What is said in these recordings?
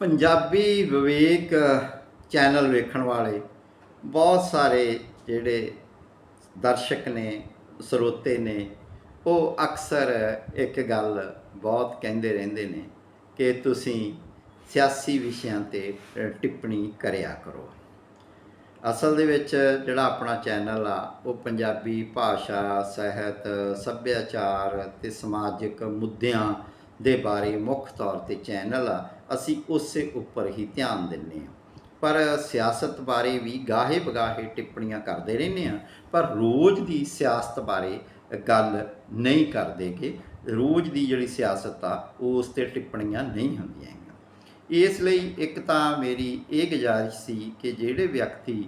ਪੰਜਾਬੀ ਵਿਵੇਕ channel ਵੇਖਣ ਵਾਲੇ ਬਹੁਤ ਸਾਰੇ ਜਿਹੜੇ ਦਰਸ਼ਕ ਨੇ, ਸਰੋਤੇ ਨੇ, ਉਹ ਅਕਸਰ ਇੱਕ ਗੱਲ ਬਹੁਤ ਕਹਿੰਦੇ ਰਹਿੰਦੇ ਨੇ ਕਿ ਤੁਸੀਂ ਸਿਆਸੀ ਵਿਸ਼ਿਆਂ ਤੇ ਟਿੱਪਣੀ ਕਰਿਆ ਕਰੋ। ਅਸਲ ਦੇ ਵਿੱਚ ਜਿਹੜਾ ਆਪਣਾ ਚੈਨਲ ਆ, ਉਹ ਪੰਜਾਬੀ ਭਾਸ਼ਾ, ਸਾਹਿਤ, ਸੱਭਿਆਚਾਰ ਤੇ ਸਮਾਜਿਕ ਮੁੱਦਿਆਂ ਦੇ ਬਾਰੇ ਮੁੱਖ ਤੌਰ ਤੇ ਚੈਨਲ ਆ, ਅਸੀਂ ਉਸੇ ਉੱਪਰ ਹੀ ਧਿਆਨ ਦਿੰਨੇ ਆ ਪਰ ਸਿਆਸਤ ਬਾਰੇ ਵੀ ਗਾਹੇ ਬਗਾਹੇ ਟਿੱਪਣੀਆਂ ਕਰਦੇ ਰਹਿੰਦੇ ਆ ਪਰ ਰੋਜ਼ ਦੀ ਸਿਆਸਤ ਬਾਰੇ ਗੱਲ ਨਹੀਂ ਕਰਦੇ ਕਿ ਰੋਜ਼ ਦੀ ਜਿਹੜੀ ਸਿਆਸਤ ਆ, ਉਸ ਤੇ ਟਿੱਪਣੀਆਂ ਨਹੀਂ ਹੁੰਦੀਆਂ ਹੈਗੀਆਂ। ਇਸ ਲਈ ਇੱਕ ਤਾਂ ਮੇਰੀ ਇਹ ਗੁਜ਼ਾਰਿਸ਼ ਸੀ ਕਿ ਜਿਹੜੇ ਵਿਅਕਤੀ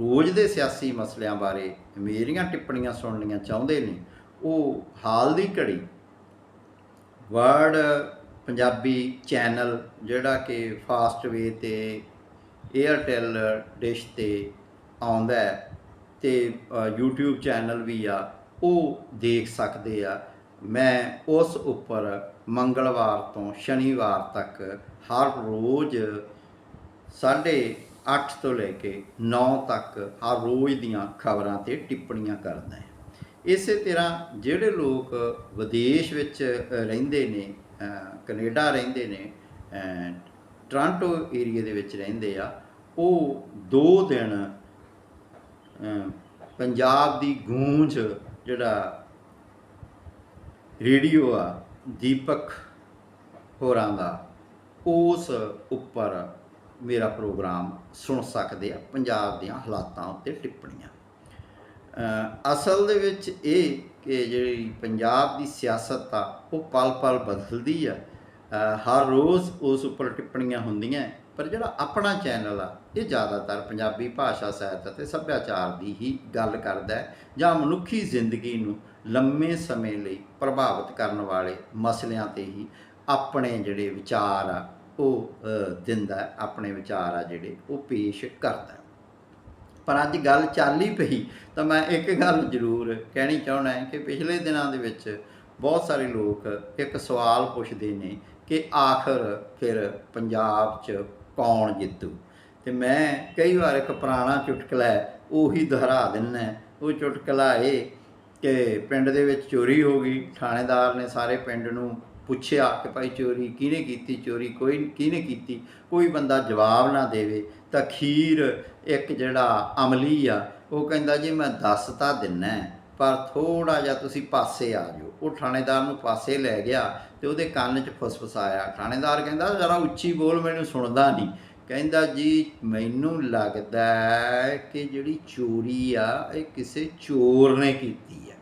ਰੋਜ਼ ਦੇ ਸਿਆਸੀ ਮਸਲਿਆਂ ਬਾਰੇ ਮੇਰੀਆਂ ਟਿੱਪਣੀਆਂ ਸੁਣਨੀਆਂ ਚਾਹੁੰਦੇ ਨੇ, ਉਹ ਹਾਲ ਦੀ ਘੜੀ ਵਰਡ ਪੰਜਾਬੀ ਚੈਨਲ ਜਿਹੜਾ ਕਿ ਫਾਸਟਵੇ ਤੇ 에ਅਰਟੈਲ ਡਿਸ਼ ਤੇ ਆਉਂਦਾ ਹੈ ਤੇ YouTube ਚੈਨਲ ਵੀ ਆ, ਉਹ ਦੇਖ ਸਕਦੇ ਆ। ਮੈਂ ਉਸ ਉੱਪਰ ਮੰਗਲਵਾਰ ਤੋਂ ਸ਼ਨੀਵਾਰ ਤੱਕ ਹਰ ਰੋਜ਼ ਸਾਢੇ ਅੱਠ ਤੋਂ ਲੈ ਕੇ 9 ਤੱਕ ਹਰ ਰੋਜ਼ ਦੀਆਂ ਖਬਰਾਂ ਤੇ ਟਿੱਪਣੀਆਂ ਕਰਦਾ ਹਾਂ। ਇਸੇ ਤਰ੍ਹਾਂ ਜਿਹੜੇ ਲੋਕ ਵਿਦੇਸ਼ ਵਿੱਚ ਰਹਿੰਦੇ ਨੇ ਅ, ਕੈਨੇਡਾ ਰਹਿੰਦੇ ਨੇ ਅ, ਟੋਰਾਂਟੋ ਏਰੀਆ ਦੇ ਵਿੱਚ ਰਹਿੰਦੇ ਆ ਉਹ 2 ਦਿਨ ਪੰਜਾਬ ਦੀ ਗੂੰਜ ਜਿਹੜਾ ਰੇਡੀਓ ਆ ਦੀਪਕ ਹੋਰਾਂ ਦਾ ਉਸ ਉੱਪਰ ਮੇਰਾ ਪ੍ਰੋਗਰਾਮ ਸੁਣ ਸਕਦੇ ਆ ਪੰਜਾਬ ਦੀਆਂ ਹਾਲਾਤਾਂ ਉੱਤੇ ਟਿੱਪਣੀਆਂ। ਅਸਲ ਦੇ ਵਿੱਚ ਇਹ ਕਿ ਜਿਹੜੀ ਪੰਜਾਬ ਦੀ ਸਿਆਸਤ ਆ, ਉਹ ਪਲ-ਪਲ ਬਦਲਦੀ ਆ। ਹਰ ਰੋਜ਼ ਉਸ ਉੱਪਰ ਟਿੱਪਣੀਆਂ ਹੁੰਦੀਆਂ ਪਰ ਜਿਹੜਾ ਆਪਣਾ ਚੈਨਲ ਆ, ਇਹ ਜ਼ਿਆਦਾਤਰ ਪੰਜਾਬੀ ਭਾਸ਼ਾ ਸਾਹਿਤ ਅਤੇ ਸੱਭਿਆਚਾਰ ਦੀ ਹੀ ਗੱਲ ਕਰਦਾ ਹੈ ਜਾਂ ਮਨੁੱਖੀ ਜ਼ਿੰਦਗੀ ਨੂੰ ਲੰਮੇ ਸਮੇਂ ਲਈ ਪ੍ਰਭਾਵਿਤ ਕਰਨ ਵਾਲੇ ਮਸਲਿਆਂ ਤੇ ਹੀ ਆਪਣੇ ਜਿਹੜੇ ਵਿਚਾਰ ਆ, ਉਹ ਦਿੰਦਾ ਆਪਣੇ ਵਿਚਾਰ ਆ ਜਿਹੜੇ ਉਹ ਪੇਸ਼ ਕਰਦਾ ਪਰ ਅੱਜ ਗੱਲ ਚੱਲ ਹੀ ਪਈ। ਤਾਂ ਮੈਂ ਇੱਕ ਗੱਲ ਜ਼ਰੂਰ ਕਹਿਣੀ ਚਾਹੁੰਦਾ ਹਾਂ ਕਿ ਪਿਛਲੇ ਦਿਨਾਂ ਦੇ ਵਿੱਚ ਬਹੁਤ ਸਾਰੇ ਲੋਕ ਇੱਕ ਸਵਾਲ ਪੁੱਛਦੇ ਨੇ ਕਿ ਆਖਰ ਫਿਰ ਪੰਜਾਬ 'ਚ ਕੌਣ ਜਿੱਤੂ? ਤੇ ਮੈਂ ਕਈ ਵਾਰ ਇੱਕ ਪੁਰਾਣਾ ਚੁਟਕਲਾ ਉਹੀ ਦੁਹਰਾ ਦਿੰਨਾ ਉਹ ਚੁਟਕਲਾ ਇਹ ਕਿ ਪਿੰਡ ਦੇ ਵਿੱਚ ਚੋਰੀ ਹੋ ਗਈ, ਥਾਣੇਦਾਰ ਨੇ ਸਾਰੇ ਪਿੰਡ ਨੂੰ ਪੁੱਛਿਆ ਕਿ ਭਾਈ ਚੋਰੀ ਕਿਹਨੇ ਕੀਤੀ, ਚੋਰੀ ਕੋਈ ਕਿਹਨੇ ਕੀਤੀ? ਕੋਈ ਬੰਦਾ ਜਵਾਬ ਨਾ ਦੇਵੇ ਤਾਂ ਖੀਰ ਇੱਕ ਜਿਹੜਾ ਅਮਲੀ ਆ, ਉਹ ਕਹਿੰਦਾ ਜੀ ਮੈਂ ਦੱਸ ਤਾਂ ਦਿੰਨਾ ਪਰ ਥੋੜਾ ਜਿਹਾ ਤੁਸੀਂ ਪਾਸੇ ਆ ਜਾਓ। ਉਹ ਥਾਣੇਦਾਰ ਨੂੰ ਪਾਸੇ ਲੈ ਗਿਆ ਤੇ ਉਹਦੇ ਕੰਨ 'ਚ ਫਸਫਸਾਇਆ। ਥਾਣੇਦਾਰ ਕਹਿੰਦਾ, ਜਰਾ ਉੱਚੀ ਬੋਲ, ਮੈਨੂੰ ਸੁਣਦਾ ਨਹੀਂ। ਕਹਿੰਦਾ, ਜੀ ਮੈਨੂੰ ਲੱਗਦਾ ਕਿ ਜਿਹੜੀ ਚੋਰੀ ਆ, ਇਹ ਕਿਸੇ ਚੋਰ ਨੇ ਕੀਤੀ ਹੈ।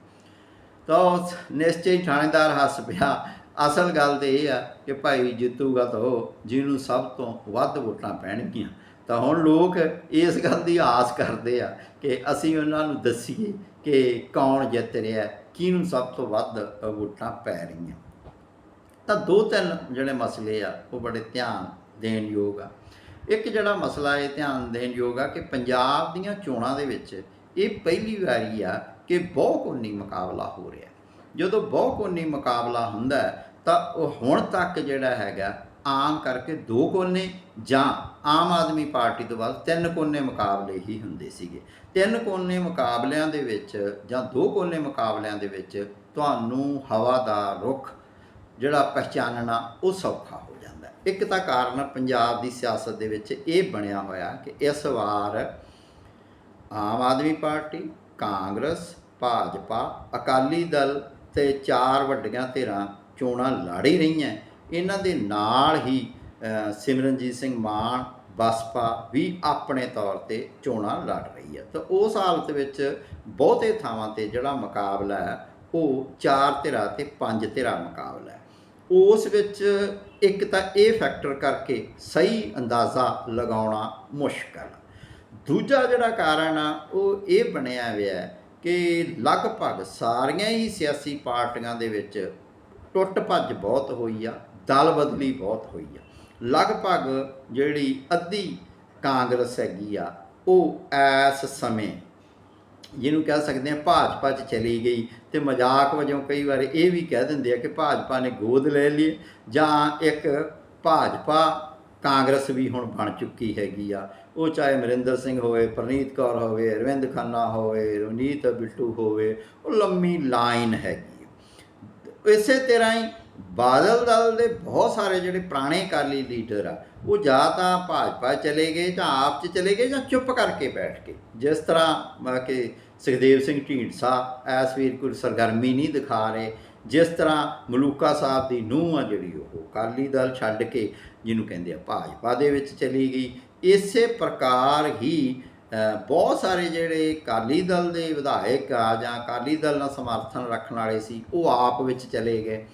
ਤਾਂ ਉਸ ਨਿਸ਼ਚੈ ਥਾਣੇਦਾਰ ਹੱਸ ਪਿਆ। ਅਸਲ ਗੱਲ ਤੇ ਇਹ ਆ ਕਿ ਭਾਈ ਜਿੱਤੂਗਾ ਤਾਂ ਉਹ, ਜਿਹਨੂੰ ਸਭ ਤੋਂ ਵੱਧ ਵੋਟਾਂ ਪੈਣਗੀਆਂ। ਤਾਂ ਹੁਣ ਲੋਕ ਇਸ ਗੱਲ ਦੀ ਆਸ ਕਰਦੇ ਆ ਕਿ ਅਸੀਂ ਉਹਨਾਂ ਨੂੰ ਦੱਸੀਏ ਕਿ ਕੌਣ ਜਿੱਤ ਰਿਹਾ, ਕਿਹਨੂੰ ਸਭ ਤੋਂ ਵੱਧ ਵੋਟਾਂ ਪੈ ਰਹੀਆਂ। ਤਾਂ ਦੋ ਤਿੰਨ ਜਿਹੜੇ ਮਸਲੇ ਆ, ਉਹ ਬੜੇ ਧਿਆਨ ਦੇਣ ਯੋਗ ਆ। ਇੱਕ ਜਿਹੜਾ ਮਸਲਾ ਇਹ ਧਿਆਨ ਦੇਣ ਯੋਗ ਆ ਕਿ ਪੰਜਾਬ ਦੀਆਂ ਚੋਣਾਂ ਦੇ ਵਿੱਚ ਇਹ ਪਹਿਲੀ ਵਾਰੀ ਆ ਕਿ ਬਹੁਕੋਣੀ ਮੁਕਾਬਲਾ ਹੋ ਰਿਹਾ। ਜਦੋਂ ਬਹੁ ਕੋਨੀ ਮੁਕਾਬਲਾ ਹੁੰਦਾ ਤਾਂ ਉਹ ਹੁਣ ਤੱਕ ਜਿਹੜਾ ਹੈਗਾ, ਆਮ ਕਰਕੇ ਦੋ ਕੋਨੇ ਜਾਂ ਆਮ ਆਦਮੀ ਪਾਰਟੀ ਤੋਂ ਬਾਅਦ ਤਿੰਨ ਕੋਨੇ ਮੁਕਾਬਲੇ ਹੀ ਹੁੰਦੇ ਸੀਗੇ। ਤਿੰਨ ਕੋਨੇ ਮੁਕਾਬਲਿਆਂ ਦੇ ਵਿੱਚ ਜਾਂ ਦੋ ਕੋਨੇ ਮੁਕਾਬਲਿਆਂ ਦੇ ਵਿੱਚ ਤੁਹਾਨੂੰ ਹਵਾ ਦਾ ਰੁਖ ਜਿਹੜਾ ਪਹਿਚਾਨਣਾ ਉਹ ਸੌਖਾ ਹੋ ਜਾਂਦਾ ਇੱਕ ਤਾਂ ਕਾਰਨ ਪੰਜਾਬ ਦੀ ਸਿਆਸਤ ਦੇ ਵਿੱਚ ਇਹ ਬਣਿਆ ਹੋਇਆ ਕਿ ਇਸ ਵਾਰ ਆਮ ਆਦਮੀ ਪਾਰਟੀ, ਕਾਂਗਰਸ, ਭਾਜਪਾ, ਅਕਾਲੀ ਦਲ ਤੇ ਚਾਰ ਵੱਡੀਆਂ ਧਿਰਾਂ ਚੋਣਾਂ ਲੜ ਹੀ ਰਹੀਆਂ। ਇਹਨਾਂ ਦੇ ਨਾਲ ਹੀ ਸਿਮਰਨਜੀਤ ਸਿੰਘ ਮਾਨ, ਬਸਪਾ ਵੀ ਆਪਣੇ ਤੌਰ ਤੇ ਚੋਣਾਂ ਲੜ ਰਹੀ ਹੈ। ਤਾਂ ਉਸ ਹਾਲਤ ਵਿੱਚ ਬਹੁਤੇ ਥਾਵਾਂ ਤੇ ਜਿਹੜਾ ਮੁਕਾਬਲਾ ਹੈ, ਉਹ ਚਾਰ ਧਿਰਾਂ ਤੇ ਪੰਜ ਧਿਰਾਂ ਮੁਕਾਬਲਾ ਹੈ। ਉਸ ਵਿੱਚ ਇੱਕ ਤਾਂ ਇਹ ਫੈਕਟਰ ਕਰਕੇ ਸਹੀ ਅੰਦਾਜ਼ਾ ਲਗਾਉਣਾ ਮੁਸ਼ਕਲ। ਦੂਜਾ ਜਿਹੜਾ ਕਾਰਨ ਆ, ਉਹ ਇਹ ਬਣਿਆ ਹੋਇਆ ਹੈ ਕਿ ਲਗਭਗ ਸਾਰੀਆਂ ਹੀ ਸਿਆਸੀ ਪਾਰਟੀਆਂ ਦੇ ਵਿੱਚ ਟੁੱਟ ਭੱਜ ਬਹੁਤ ਹੋਈ ਆ, ਦਲ ਬਦਲੀ ਬਹੁਤ ਹੋਈ ਆ। ਲਗਭਗ ਜਿਹੜੀ ਅੱਧੀ ਕਾਂਗਰਸ ਹੈਗੀ ਆ, ਉਹ ਇਸ ਸਮੇਂ ਜਿਹਨੂੰ ਕਹਿ ਸਕਦੇ ਆ ਭਾਜਪਾ 'ਚ ਚਲੀ ਗਈ ਤੇ ਮਜ਼ਾਕ ਵਜੋਂ ਕਈ ਵਾਰ ਇਹ ਵੀ ਕਹਿ ਦਿੰਦੇ ਆ ਕਿ ਭਾਜਪਾ ਨੇ ਗੋਦ ਲੈ ਲਈ ਜਾਂ ਇੱਕ ਭਾਜਪਾ ਕਾਂਗਰਸ ਵੀ ਹੁਣ ਬਣ ਚੁੱਕੀ ਹੈਗੀ ਆ। ਉਹ ਚਾਹੇ ਮਰਿੰਦਰ ਸਿੰਘ ਹੋਵੇ, ਪ੍ਰਨੀਤ ਕੌਰ ਹੋਵੇ, ਅਰਵਿੰਦ ਖੰਨਾ ਹੋਵੇ, ਰਵਨੀਤ ਬਿੱਟੂ ਹੋਵੇ, ਉਹ ਲੰਮੀ ਲਾਈਨ ਹੈਗੀ ਇਸੇ ਤਰ੍ਹਾਂ ਹੀ ਬਾਦਲ ਦਲ ਦੇ ਬਹੁਤ ਸਾਰੇ ਜਿਹੜੇ ਪੁਰਾਣੇ ਅਕਾਲੀ ਲੀਡਰ ਆ, ਉਹ ਜਾਂ ਤਾਂ ਭਾਜਪਾ ਚਲੇ ਗਏ ਜਾਂ ਆਪ ਚ ਚਲੇ ਗਏ ਜਾਂ ਚੁੱਪ ਕਰਕੇ ਬੈਠ ਗਏ। ਜਿਸ ਤਰ੍ਹਾਂ ਕਿ ਸੁਖਦੇਵ ਸਿੰਘ ਢੀਂਡਸਾ ਐਸ ਵੀਰ ਕੋਈ ਸਰਗਰਮੀ ਨਹੀਂ ਦਿਖਾ ਰਹੇ, ਜਿਸ ਤਰ੍ਹਾਂ ਮਲੂਕਾ ਸਾਹਿਬ ਦੀ ਨੂੰਹ ਆ ਜਿਹੜੀ ਉਹ ਅਕਾਲੀ ਦਲ ਛੱਡ ਕੇ, ਜਿਹਨੂੰ ਕਹਿੰਦੇ ਆ ਭਾਜਪਾ ਦੇ ਵਿੱਚ ਚਲੀ ਗਈ ਇਸੇ ਪ੍ਰਕਾਰ ਹੀ ਬਹੁਤ ਸਾਰੇ ਜਿਹੜੇ ਅਕਾਲੀ ਦਲ ਦੇ ਵਿਧਾਇਕ ਆ ਜਾਂ ਅਕਾਲੀ ਦਲ ਨਾਲ ਸਮਰਥਨ ਰੱਖਣ ਵਾਲੇ ਸੀ, ਉਹ ਆਪ ਵਿੱਚ ਚਲੇ ਗਏ।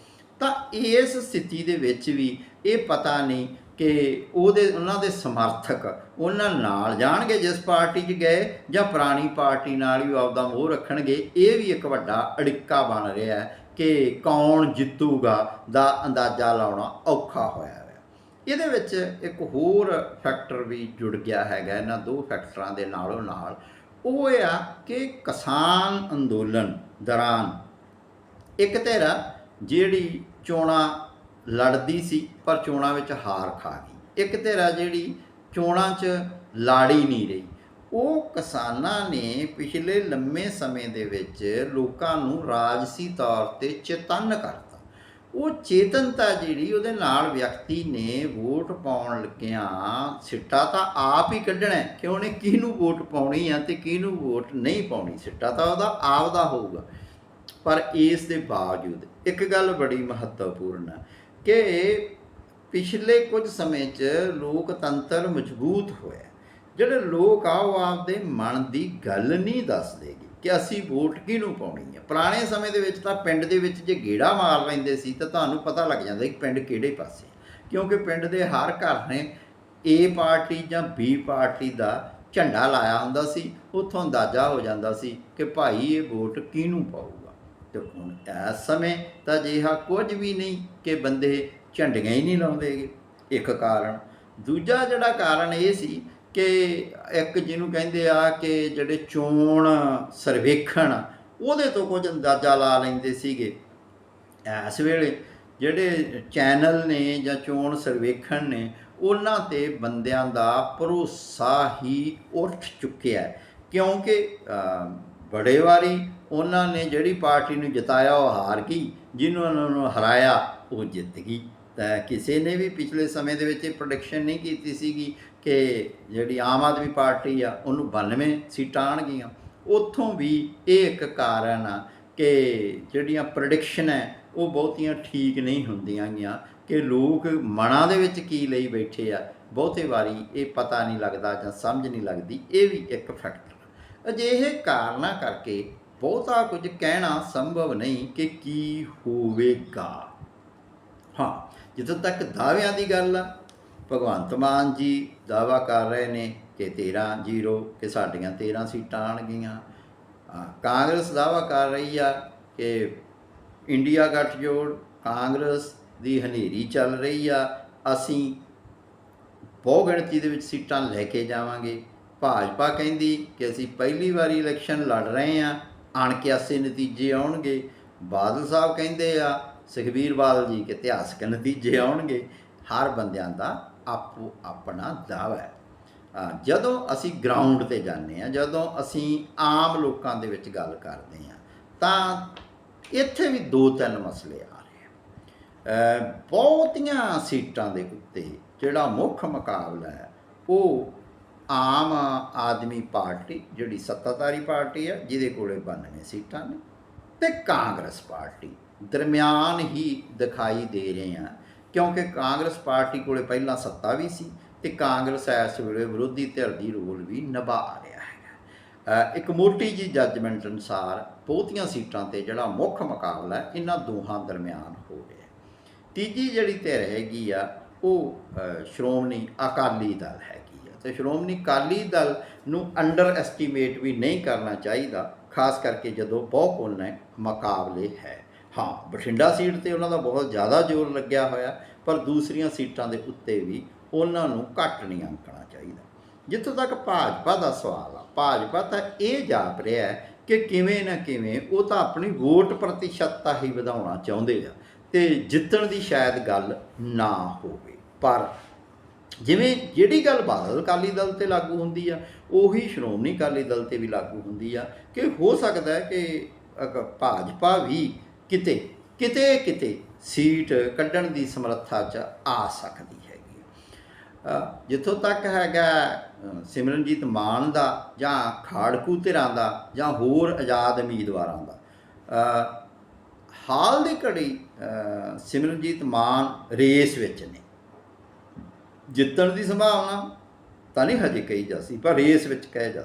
ਤਾਂ ਇਸ ਸਥਿਤੀ ਦੇ ਵਿੱਚ ਵੀ ਇਹ ਪਤਾ ਨਹੀਂ ਕਿ ਉਹਦੇ, ਉਹਨਾਂ ਦੇ ਸਮਰਥਕ ਉਹਨਾਂ ਨਾਲ ਜਾਣਗੇ, ਜਿਸ ਪਾਰਟੀ 'ਚ ਗਏ ਜਾਂ ਪੁਰਾਣੀ ਪਾਰਟੀ ਨਾਲ ਹੀ ਆਪਦਾ ਮੋਹ ਰੱਖਣਗੇ। ਇਹ ਵੀ ਇੱਕ ਵੱਡਾ ਅੜਿੱਕਾ ਬਣ ਰਿਹਾ ਹੈ ਕਿ ਕੌਣ ਜਿੱਤੂਗਾ ਦਾ ਅੰਦਾਜ਼ਾ ਲਾਉਣਾ ਔਖਾ ਹੋਇਆ ਇਹਦੇ ਵਿੱਚ ਇੱਕ ਹੋਰ ਫੈਕਟਰ ਵੀ ਜੁੜ ਗਿਆ ਹੈਗਾ, ਇਹਨਾਂ ਦੋ ਫੈਕਟਰਾਂ ਦੇ ਨਾਲੋਂ ਨਾਲ। ਉਹ ਇਹ ਆ ਕਿ ਕਿਸਾਨ ਅੰਦੋਲਨ ਦੌਰਾਨ ਇੱਕ ਧਿਰ ਜਿਹੜੀ ਚੋਣਾਂ ਲੜਦੀ ਸੀ, ਪਰ ਚੋਣਾਂ ਵਿੱਚ ਹਾਰ ਖਾ ਗਈ। ਇੱਕ ਧਿਰ ਜਿਹੜੀ ਚੋਣਾਂ 'ਚ ਲਾੜੀ ਨਹੀਂ ਰਹੀ। ਉਹ ਕਿਸਾਨਾਂ ਨੇ ਪਿਛਲੇ ਲੰਮੇ ਸਮੇਂ ਦੇ ਵਿੱਚ ਲੋਕਾਂ ਨੂੰ ਰਾਜਸੀ ਤੌਰ ਤੇ ਚੇਤੰਨ ਕਰਤਾ ਉਹ ਚੇਤਨਤਾ ਜਿਹੜੀ ਉਹਦੇ ਨਾਲ ਵਿਅਕਤੀ ਨੇ ਵੋਟ ਪਾਉਣ ਲੱਗਿਆਂ ਸਿੱਟਾ ਤਾਂ ਆਪ ਹੀ ਕੱਢਣਾ ਕਿ ਉਹਨੇ ਕਿਹਨੂੰ ਵੋਟ ਪਾਉਣੀ ਆ ਤੇ ਕਿਹਨੂੰ ਵੋਟ ਨਹੀਂ ਪਾਉਣੀ ਸਿੱਟਾ ਤਾਂ ਉਹਦਾ ਆਪ ਦਾ ਹੋਊਗਾ। ਪਰ ਇਸ ਦੇ ਬਾਵਜੂਦ ਇੱਕ ਗੱਲ ਬੜੀ ਮਹੱਤਵਪੂਰਨ ਹੈ ਕਿ ਪਿਛਲੇ ਕੁਝ ਸਮੇਂ 'ਚ ਲੋਕਤੰਤਰ ਮਜ਼ਬੂਤ ਹੋਇਆ। ਜਿਹੜੇ ਲੋਕ ਆ ਉਹ ਆਪਦੇ ਮਨ ਦੀ ਗੱਲ ਨਹੀਂ ਦੱਸਦੇਗੇ ਕਿ ਅਸੀਂ ਵੋਟ ਕਿਹਨੂੰ ਪਾਉਣੀ ਹੈ ਪੁਰਾਣੇ ਸਮੇਂ ਦੇ ਵਿੱਚ ਤਾਂ ਪਿੰਡ ਦੇ ਵਿੱਚ ਜੇ ਗੇੜਾ ਮਾਰ ਲੈਂਦੇ ਸੀ ਤਾਂ ਤੁਹਾਨੂੰ ਪਤਾ ਲੱਗ ਜਾਂਦਾ ਕਿ ਪਿੰਡ ਕਿਹੜੇ ਪਾਸੇ। ਕਿਉਂਕਿ ਪਿੰਡ ਦੇ ਹਰ ਘਰ ਨੇ ਏ ਪਾਰਟੀ ਜਾਂ ਬੀ ਪਾਰਟੀ ਦਾ ਝੰਡਾ ਲਾਇਆ ਹੁੰਦਾ ਸੀ, ਉੱਥੋਂ ਅੰਦਾਜ਼ਾ ਹੋ ਜਾਂਦਾ ਸੀ ਕਿ ਭਾਈ ਇਹ ਵੋਟ ਕਿਹਨੂੰ ਪਾਊਗਾ। ਤੇ ਹੁਣ ਇਸ ਸਮੇਂ ਤਾਂ ਅਜਿਹਾ ਕੁਝ ਵੀ ਨਹੀਂ ਕਿ ਬੰਦੇ ਝੰਡੀਆਂ ਹੀ ਨਹੀਂ ਲਾਉਂਦੇਗੇ ਇੱਕ ਕਾਰਨ। ਦੂਜਾ ਜਿਹੜਾ ਕਾਰਨ ਇਹ ਸੀ ਕਿ ਇੱਕ ਜਿਹਨੂੰ ਕਹਿੰਦੇ ਆ ਕਿ ਜਿਹੜੇ ਚੋਣ ਸਰਵੇਖਣ, ਉਹਦੇ ਤੋਂ ਕੁਝ ਅੰਦਾਜ਼ਾ ਲਾ ਲੈਂਦੇ ਸੀਗੇ। ਇਸ ਵੇਲੇ ਜਿਹੜੇ ਚੈਨਲ ਨੇ ਜਾਂ ਚੋਣ ਸਰਵੇਖਣ ਨੇ, ਉਹਨਾਂ ਤੇ ਬੰਦਿਆਂ ਦਾ ਭਰੋਸਾ ਹੀ ਉੱਠ ਚੁੱਕਿਆ ਕਿਉਂਕਿ ਬੜੇ ਵਾਰੀ ਉਹਨਾਂ ਨੇ ਜਿਹੜੀ ਪਾਰਟੀ ਨੂੰ ਜਿਤਾਇਆ, ਉਹ ਹਾਰ ਗਈ। ਜਿਹਨੂੰ ਉਹਨਾਂ ਨੂੰ ਹਰਾਇਆ, ਉਹ ਜਿੱਤ ਗਈ। ਤਾਂ ਕਿਸੇ ਨੇ ਵੀ ਪਿਛਲੇ ਸਮੇਂ ਦੇ ਵਿੱਚ ਇਹ ਪ੍ਰੈਡਿਕਸ਼ਨ ਨਹੀਂ ਕੀਤੀ ਸੀਗੀ ਕਿ ਜਿਹੜੀ ਆਮ ਆਦਮੀ ਪਾਰਟੀ ਆ, ਉਹਨੂੰ 92 ਸੀਟਾਂ ਆਣਗੀਆਂ ਉੱਥੋਂ ਵੀ ਇਹ ਇੱਕ ਕਾਰਨ ਆ ਕਿ ਜਿਹੜੀਆਂ ਪ੍ਰੈਡਿਕਸ਼ਨ ਹੈ ਉਹ ਬਹੁਤੀਆਂ ਠੀਕ ਨਹੀਂ ਹੁੰਦੀਆਂ ਗੀਆਂ ਕਿ ਲੋਕ ਮਨਾਂ ਦੇ ਵਿੱਚ ਕੀ ਲਈ ਬੈਠੇ ਆ। ਬਹੁਤੇ ਵਾਰੀ ਇਹ ਪਤਾ ਨਹੀਂ ਲੱਗਦਾ ਜਾਂ ਸਮਝ ਨਹੀਂ ਲੱਗਦੀ, ਇਹ ਵੀ ਇੱਕ ਫੈਕਟਰ ਅਜਿਹੇ ਕਾਰਨਾਂ ਕਰਕੇ ਬਹੁਤਾ ਕੁਝ ਕਹਿਣਾ ਸੰਭਵ ਨਹੀਂ ਕਿ ਕੀ ਹੋਵੇਗਾ। ਹਾਂ, ਜਿੱਥੋਂ ਤੱਕ ਦਾਅਵਿਆਂ ਦੀ ਗੱਲ ਆ ਭਗਵੰਤ ਮਾਨ ਜੀ ਦਾਵਾ ਕਰ ਰਹੇ ਨੇ ਕਿ 13 0 ਕਿ ਸਾਡੀਆਂ 13 ਸੀਟਾਂ ਆਣਗੀਆਂ ਕਾਂਗਰਸ ਦਾਵਾ ਕਰ ਰਹੀ ਆ ਕਿ ਇੰਡੀਆ ਗੱਠਜੋੜ ਕਾਂਗਰਸ ਦੀ ਹਨੇਰੀ ਚੱਲ ਰਹੀ ਆ। ਅਸੀਂ ਬਹੁ ਗਿਣਤੀ ਦੇ ਵਿੱਚ ਸੀਟਾਂ ਲੈ ਕੇ ਜਾਵਾਂਗੇ। ਭਾਜਪਾ ਕਹਿੰਦੀ ਕਿ ਅਸੀਂ ਪਹਿਲੀ ਵਾਰੀ ਇਲੈਕਸ਼ਨ ਲੜ ਰਹੇ ਆ, ਅਣਕਿਆਸੇ ਨਤੀਜੇ ਆਉਣਗੇ। ਬਾਦਲ ਸਾਹਿਬ ਕਹਿੰਦੇ ਆ, ਸੁਖਬੀਰ ਬਾਦਲ ਜੀ, ਕਿ ਇਤਿਹਾਸਕ ਨਤੀਜੇ ਆਉਣਗੇ। ਹਰ ਬੰਦਿਆਂ ਦਾ ਆਪੋ ਆਪਣਾ ਦਾਅਵਾ ਹੈ। ਜਦੋਂ ਅਸੀਂ ਗਰਾਊਂਡ ਤੇ ਜਾਂਦੇ ਆ ਜਦੋਂ ਅਸੀਂ ਆਮ ਲੋਕਾਂ ਦੇ ਵਿੱਚ ਗੱਲ ਕਰਦੇ ਆ ਤਾਂ ਇੱਥੇ ਵੀ ਦੋ ਤਿੰਨ ਮਸਲੇ ਆ ਰਹੇ ਆ ਬਹੁਤੀਆਂ ਸੀਟਾਂ ਦੇ ਉੱਤੇ ਜਿਹੜਾ ਮੁੱਖ ਮੁਕਾਬਲਾ ਹੈ, ਉਹ ਆਮ ਆਦਮੀ ਪਾਰਟੀ, ਜਿਹੜੀ ਸੱਤਾਧਾਰੀ ਪਾਰਟੀ ਹੈ, ਜਿਹਦੇ ਕੋਲੇ 92 ਸੀਟਾਂ ਨੇ, ਤੇ ਕਾਂਗਰਸ ਪਾਰਟੀ। ਦਰਮਿਆਨ ਹੀ ਦਿਖਾਈ ਦੇ ਰਹੇ ਆ ਕਿਉਂਕਿ ਕਾਂਗਰਸ ਪਾਰਟੀ ਕੋਲੇ ਪਹਿਲਾਂ ਸੱਤਾ ਵੀ ਸੀ ਤੇ ਕਾਂਗਰਸ ਇਸ ਵੇਲੇ ਵਿਰੋਧੀ ਧਿਰ ਦੀ ਰੋਲ ਵੀ ਨਿਭਾ ਰਿਹਾ ਹੈਗਾ ਇੱਕ ਮੋਟੀ ਜੀ ਜੱਜਮੈਂਟ ਅਨੁਸਾਰ ਬਹੁਤੀਆਂ ਸੀਟਾਂ ਤੇ ਜਿਹੜਾ ਮੁੱਖ ਮੁਕਾਬਲਾ ਇਹਨਾਂ ਦੋਹਾਂ ਦਰਮਿਆਨ ਹੋ ਰਿਹਾ ਤੀਜੀ ਜਿਹੜੀ ਧਿਰ ਹੈਗੀ ਆ, ਉਹ ਸ਼੍ਰੋਮਣੀ ਅਕਾਲੀ ਦਲ ਹੈਗੀ ਆ। ਤੇ ਸ਼੍ਰੋਮਣੀ ਅਕਾਲੀ ਦਲ ਨੂੰ ਅੰਡਰ ਐਸਟੀਮੇਟ ਵੀ ਨਹੀਂ ਕਰਨਾ ਚਾਹੀਦਾ, ਖਾਸ ਕਰਕੇ ਜਦੋਂ ਬਹੁ ਕੋਨੇ ਮੁਕਾਬਲੇ ਹੈ। ਹਾਂ, ਬਠਿੰਡਾ ਸੀਟ ਤੇ ਉਹਨਾਂ ਦਾ ਬਹੁਤ ਜ਼ਿਆਦਾ ਜ਼ੋਰ ਲੱਗਿਆ ਹੋਇਆ, ਪਰ ਦੂਸਰੀਆਂ ਸੀਟਾਂ ਦੇ ਉੱਤੇ ਵੀ ਉਹਨਾਂ ਨੂੰ ਘੱਟ ਨਹੀਂ ਅੰਕਣਾ ਚਾਹੀਦਾ। ਜਿੱਥੋਂ ਤੱਕ ਭਾਜਪਾ ਦਾ ਸਵਾਲ ਆ, ਭਾਜਪਾ ਤਾਂ ਇਹ ਜਾਪ ਰਿਹਾ ਹੈ ਕਿ ਕਿਵੇਂ ਨਾ ਕਿਵੇਂ ਉਹ ਤਾਂ ਆਪਣੀ ਵੋਟ ਪ੍ਰਤੀਸ਼ਤਤਾ ਹੀ ਵਧਾਉਣਾ ਚਾਹੁੰਦੇ ਆ ਤੇ ਜਿੱਤਣ ਦੀ ਸ਼ਾਇਦ ਗੱਲ ਨਾ ਹੋਵੇ। ਪਰ ਜਿਵੇਂ ਜਿਹੜੀ ਗੱਲ ਬਾਦਲ ਅਕਾਲੀ ਦਲ ਤੇ ਲਾਗੂ ਹੁੰਦੀ ਆ, ਉਹੀ ਸ਼੍ਰੋਮਣੀ ਅਕਾਲੀ ਦਲ ਤੇ ਵੀ ਲਾਗੂ ਹੁੰਦੀ ਆ ਕਿ ਹੋ ਸਕਦਾ ਹੈ ਕਿ ਅਗ- ਭਾਜਪਾ ਵੀ ਕਿਤੇ ਕਿਤੇ ਕਿਤੇ ਸੀਟ ਕੱਢਣ ਦੀ ਸਮਰੱਥਾ 'ਚ ਆ ਸਕਦੀ ਹੈਗੀ। ਜਿੱਥੋਂ ਤੱਕ ਹੈਗਾ ਸਿਮਰਨਜੀਤ ਮਾਨ ਦਾ ਜਾਂ ਖਾੜਕੂ ਧਿਰਾਂ ਦਾ ਜਾਂ ਹੋਰ ਆਜ਼ਾਦ ਉਮੀਦਵਾਰਾਂ ਦਾ ਹਾਲ ਦੀ ਘੜੀ ਸਿਮਰਨਜੀਤ ਮਾਨ ਰੇਸ ਵਿੱਚ ਨੇ। ਜਿੱਤਣ ਦੀ ਸੰਭਾਵਨਾ ਤਾਂ ਨਹੀਂ ਹਜੇ ਕਹੀ ਜਾ ਪਰ ਰੇਸ ਵਿੱਚ ਕਹਿ ਜਾ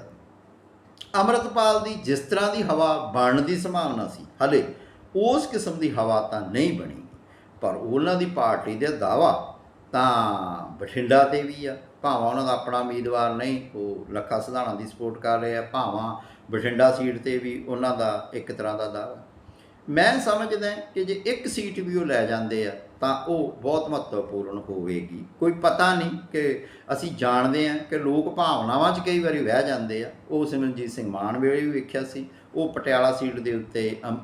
ਅਮਰਤਪਾਲ ਦੀ ਜਿਸ ਤਰ੍ਹਾਂ ਦੀ ਹਵਾ ਬਣਨ ਦੀ ਸੰਭਾਵਨਾ ਸੀ, ਹਲੇ ਉਸ ਕਿਸਮ ਦੀ ਹਵਾ ਤਾਂ ਨਹੀਂ ਬਣੀ ਪਰ ਉਹਨਾਂ ਦੀ ਪਾਰਟੀ ਦੇ ਦਾਵਾ ਤਾਂ ਬਠਿੰਡਾ ਤੇ ਵੀ ਆ। ਭਾਵਾਂ ਉਹਨਾਂ ਦਾ ਆਪਣਾ ਉਮੀਦਵਾਰ ਨਹੀਂ ਉਹ ਲੱਖਾ ਸਿਧਾਣਾ ਦੀ ਸਪੋਰਟ ਕਰ ਰਿਹਾ ਭਾਵਾਂ ਬਠਿੰਡਾ ਸੀਟ ਤੇ ਵੀ ਉਹਨਾਂ ਦਾ ਇੱਕ ਤਰ੍ਹਾਂ ਦਾ ਦਾਵਾ ਮੈਂ ਸਮਝਦਾ ਕਿ ਜੇ ਇੱਕ ਸੀਟ ਵੀ ਉਹ ਲੈ ਜਾਂਦੇ ਆ ਤਾਂ ਉਹ ਬਹੁਤ ਮਹੱਤਵਪੂਰਨ ਹੋਵੇਗੀ। ਕੋਈ ਪਤਾ ਨਹੀਂ ਕਿ ਅਸੀਂ ਜਾਣਦੇ ਹਾਂ ਕਿ ਲੋਕ ਭਾਵਨਾਵਾਂ 'ਚ ਕਈ ਵਾਰੀ ਵਹਿ ਜਾਂਦੇ ਆ। ਉਹ ਸਿਮਰਨਜੀਤ ਸਿੰਘ ਮਾਨ ਵੇਲੇ ਵੀ ਵੇਖਿਆ ਸੀ। ਉਹ ਪਟਿਆਲਾ ਸੀਟ ਦੇ ਉੱਤੇ ਅਮ,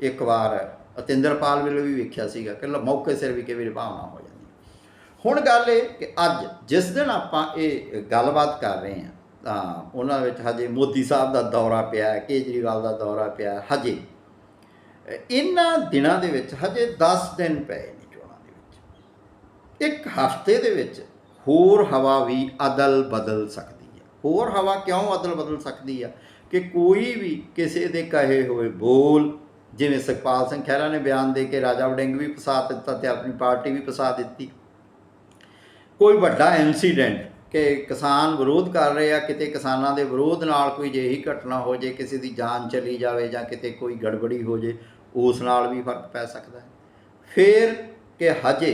ਇੱਕ ਵਾਰ ਅਤਿੰਦਰਪਾਲ ਵੇਲੇ ਵੀ ਵੇਖਿਆ ਸੀਗਾ ਕਿ ਮੌਕੇ ਸਿਰ ਵੀ ਕਿਵੇਂ ਵਾਰੀ ਭਾਵਨਾ ਹੋ ਜਾਂਦੀ ਹੁਣ ਗੱਲ ਇਹ ਕਿ ਅੱਜ ਜਿਸ ਦਿਨ ਆਪਾਂ ਇਹ ਗੱਲਬਾਤ ਕਰ ਰਹੇ ਹਾਂ, ਤਾਂ ਉਹਨਾਂ ਵਿੱਚ ਹਜੇ ਮੋਦੀ ਸਾਹਿਬ ਦਾ ਦੌਰਾ ਪਿਆ, ਕੇਜਰੀਵਾਲ ਦਾ ਦੌਰਾ ਪਿਆ ਹਜੇ। ਇਹਨਾਂ ਦਿਨਾਂ ਦੇ ਵਿੱਚ ਹਜੇ 10 ਦਿਨ ਪਏ ਨੇ ਚੋਣਾਂ ਦੇ ਵਿੱਚ। ਇੱਕ ਹਫ਼ਤੇ ਦੇ ਵਿੱਚ ਹੋਰ ਹਵਾ ਵੀ ਅਦਲ ਬਦਲ ਸਕਦੀ ਹੈ। ਹੋਰ ਹਵਾ ਕਿਉਂ ਅਦਲ ਬਦਲ ਸਕਦੀ ਆ? ਕਿ ਕੋਈ ਵੀ ਕਿਸੇ ਦੇ ਕਹੇ ਹੋਏ ਬੋਲ ਜਿਵੇਂ ਸੁਖਪਾਲ ਸਿੰਘ ਖਹਿਰਾ ਨੇ ਬਿਆਨ ਦੇ ਕੇ ਰਾਜਾ ਵੜਿੰਗ ਵੀ ਫਸਾ ਦਿੱਤਾ ਤੇ ਆਪਣੀ ਪਾਰਟੀ ਵੀ ਫਸਾ ਦਿੱਤੀ। ਕੋਈ ਵੱਡਾ ਇਨਸੀਡੈਂਟ ਕਿ ਕਿਸਾਨ ਵਿਰੋਧ ਕਰ ਰਹੇ ਆ, ਕਿਤੇ ਕਿਸਾਨਾਂ ਦੇ ਵਿਰੋਧ ਨਾਲ ਕੋਈ ਜਿਹੀ ਘਟਨਾ ਹੋ ਜੇ, ਕਿਸੇ ਦੀ ਜਾਨ ਚਲੀ ਜਾਵੇ ਜਾਂ ਕਿਤੇ ਕੋਈ ਗੜਬੜੀ ਹੋ ਜੇ, ਉਸ ਨਾਲ ਵੀ ਫ਼ਰਕ ਪੈ ਸਕਦਾ ਹੈ। ਫਿਰ ਕਿ ਹਜੇ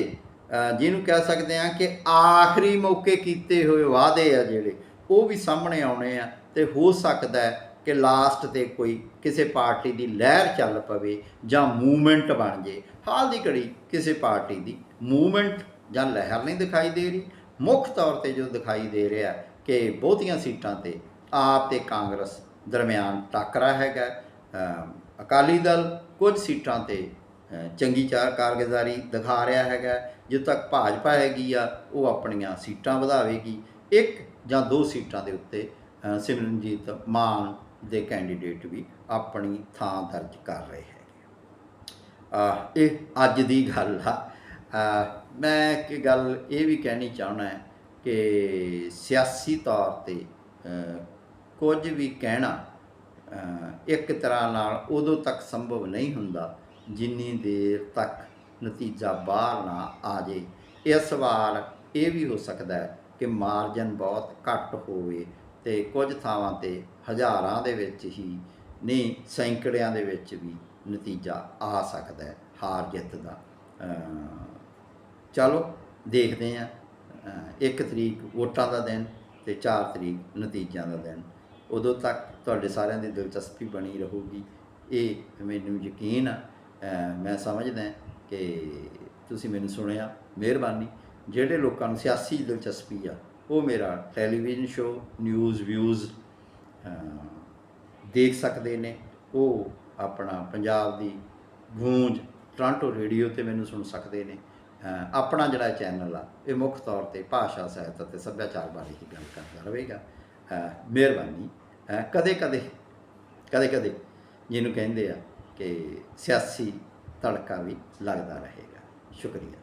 ਜਿਹਨੂੰ ਕਹਿ ਸਕਦੇ ਆ ਕਿ ਆਖਰੀ ਮੌਕੇ ਕੀਤੇ ਹੋਏ ਵਾਅਦੇ ਆ ਜਿਹੜੇ, ਉਹ ਵੀ ਸਾਹਮਣੇ ਆਉਣੇ ਆ ਤੇ ਹੋ ਸਕਦਾ ਹੈ ਕਿ ਲਾਸਟ ਤੇ ਕੋਈ ਕਿਸੇ ਪਾਰਟੀ ਦੀ ਲਹਿਰ ਚੱਲ ਪਵੇ ਜਾਂ ਮੂਵਮੈਂਟ ਬਣ ਜੇ, ਹਾਲ ਦੀ ਘੜੀ ਕਿਸੇ ਪਾਰਟੀ ਦੀ ਮੂਵਮੈਂਟ ਜਾਂ ਲਹਿਰ ਨਹੀਂ ਦਿਖਾਈ ਦੇ ਰਹੀ। ਮੁੱਖ ਤੌਰ ਤੇ ਜੋ ਦਿਖਾਈ ਦੇ ਰਿਹਾ ਕਿ ਬਹੁਤੀਆਂ ਸੀਟਾਂ ਤੇ ਆਪ ਤੇ ਕਾਂਗਰਸ ਦਰਮਿਆਨ ਟੱਕਰਾ ਹੈਗਾ। ਅਕਾਲੀ ਦਲ ਕੁਝ ਸੀਟਾਂ ਤੇ ਚੰਗੀ ਚਾਰ ਕਾਰਗੁਜ਼ਾਰੀ ਦਿਖਾ ਰਿਹਾ ਹੈਗਾ। ਜਿੱਥੇ ਤੱਕ ਭਾਜਪਾ ਹੈਗੀ ਆ, ਉਹ ਆਪਣੀਆਂ ਸੀਟਾਂ ਵਧਾਵੇਗੀ। ਇੱਕ ਜਾਂ ਦੋ ਸੀਟਾਂ ਦੇ ਉੱਤੇ ਸਿਮਰਨਜੀਤ ਮਾਨ ਦੇ ਕੈਂਡੀਡੇਟ ਵੀ ਆਪਣੀ ਥਾਂ ਦਰਜ ਕਰ ਰਹੇ ਹੈਗੇ ਇਹ ਅੱਜ ਦੀ ਗੱਲ ਆ। ਮੈਂ ਇੱਕ ਗੱਲ ਇਹ ਵੀ ਕਹਿਣੀ ਚਾਹਣਾ ਹੈ ਕਿ ਸਿਆਸੀ ਤੌਰ ਤੇ ਕੁਝ ਵੀ ਕਹਿਣਾ ਇੱਕ ਤਰ੍ਹਾਂ ਨਾਲ ਉਦੋਂ ਤੱਕ ਸੰਭਵ ਨਹੀਂ ਹੁੰਦਾ ਜਿੰਨੀ ਦੇਰ ਤੱਕ ਨਤੀਜਾ ਬਾਹਰ ਨਾ ਆ ਜੇ ਇਸ ਵਾਰ ਇਹ ਵੀ ਹੋ ਸਕਦਾ ਹੈ ਕਿ ਮਾਰਜਨ ਬਹੁਤ ਘੱਟ ਹੋਵੇ ਤੇ ਕੁਝ ਥਾਵਾਂ ਤੇ ਹਜ਼ਾਰਾਂ ਦੇ ਵਿੱਚ ਹੀ ਨਹੀਂ, ਸੈਂਕੜਿਆਂ ਦੇ ਵਿੱਚ ਵੀ ਨਤੀਜਾ ਆ ਸਕਦਾ ਹੈ, ਹਾਰ ਜਿੱਤ ਦਾ। ਚਲੋ, ਦੇਖਦੇ ਹਾਂ। ਇੱਕ ਤਰੀਕ ਵੋਟਾਂ ਦਾ ਦਿਨ ਤੇ 4 ਤਰੀਕ ਨਤੀਜਿਆਂ ਦਾ ਦਿਨ। ਉਦੋਂ ਤੱਕ ਤੁਹਾਡੇ ਸਾਰਿਆਂ ਦੀ ਦਿਲਚਸਪੀ ਬਣੀ ਰਹੂਗੀ। ਇਹ ਮੈਨੂੰ ਯਕੀਨ ਆ। ਮੈਂ ਸਮਝਦਾ ਕਿ ਤੁਸੀਂ ਮੈਨੂੰ ਸੁਣਿਆ, ਮਿਹਰਬਾਨੀ। ਜਿਹੜੇ ਲੋਕਾਂ ਨੂੰ ਸਿਆਸੀ ਦਿਲਚਸਪੀ ਆ ਉਹ ਮੇਰਾ ਟੈਲੀਵਿਜ਼ਨ ਸ਼ੋ ਨਿਊਜ਼ ਵਿਊਜ਼ ਦੇਖ ਸਕਦੇ ਨੇ। ਉਹ ਆਪਣਾ ਪੰਜਾਬ ਦੀ ਗੂੰਜ ਟੋਰਾਂਟੋ ਰੇਡੀਓ ਤੇ ਮੈਨੂੰ ਸੁਣ ਸਕਦੇ ਨੇ। ਆਪਣਾ ਜਿਹੜਾ ਚੈਨਲ ਆ, ਇਹ ਮੁੱਖ ਤੌਰ ਤੇ ਭਾਸ਼ਾ, ਸਾਹਿਤ ਅਤੇ ਸੱਭਿਆਚਾਰ ਬਾਰੇ ਹੀ ਗੱਲ ਕਰਦਾ ਰਹੇਗਾ। ਮਿਹਰਬਾਨੀ। ਕਦੇ ਕਦੇ ਕਦੇ ਕਦੇ ਜਿਹਨੂੰ ਕਹਿੰਦੇ ਆ ਕਿ ਸਿਆਸੀ ਤੜਕਾ ਵੀ ਲੱਗਦਾ ਰਹੇਗਾ। ਸ਼ੁਕਰੀਆ।